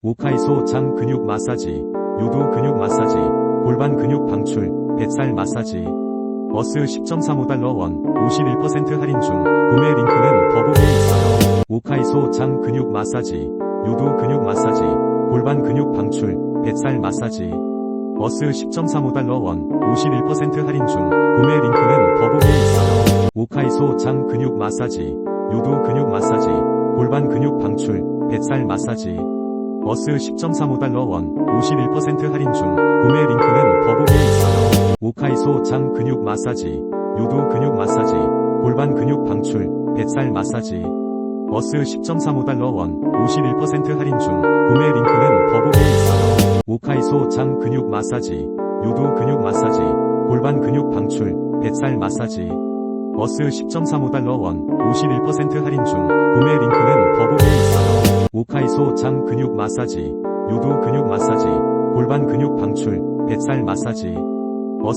오카이소 장 근육 마사지, 요도 근육 마사지, 골반 근육 방출, 뱃살 마사지. 어스 10.35달러 원, 51% 할인 중, 구매 링크는 더보기에 있어요. 오카이소 장 근육 마사지, 요도 근육 마사지, 골반 근육 방출, 뱃살 마사지. 어스 10.35달러 원, 51% 할인 중, 구매 링크는 더보기에 있어요. 오카이소 장 근육 마사지, 요도 근육 마사지, 골반 근육 방출, 뱃살 마사지. 어스 10.35달러 원, 51% 할인 중, 구매 링크는 더보기에 있어요. 오카이소 장 근육 마사지, 요도 근육 마사지, 골반 근육 방출, 뱃살 마사지. 어스 10.35달러 원, 51% 할인 중, 구매 링크는 더보기에 있어요. 오카이소 장 근육 마사지, 요도 근육 마사지, 골반 근육 방출, 뱃살 마사지. 어스 10.35달러 원, 51% 할인 중, 구매 링크는 오카이소 장 근육 마사지, 요도 근육 마사지, 골반 근육 방출, 뱃살 마사지.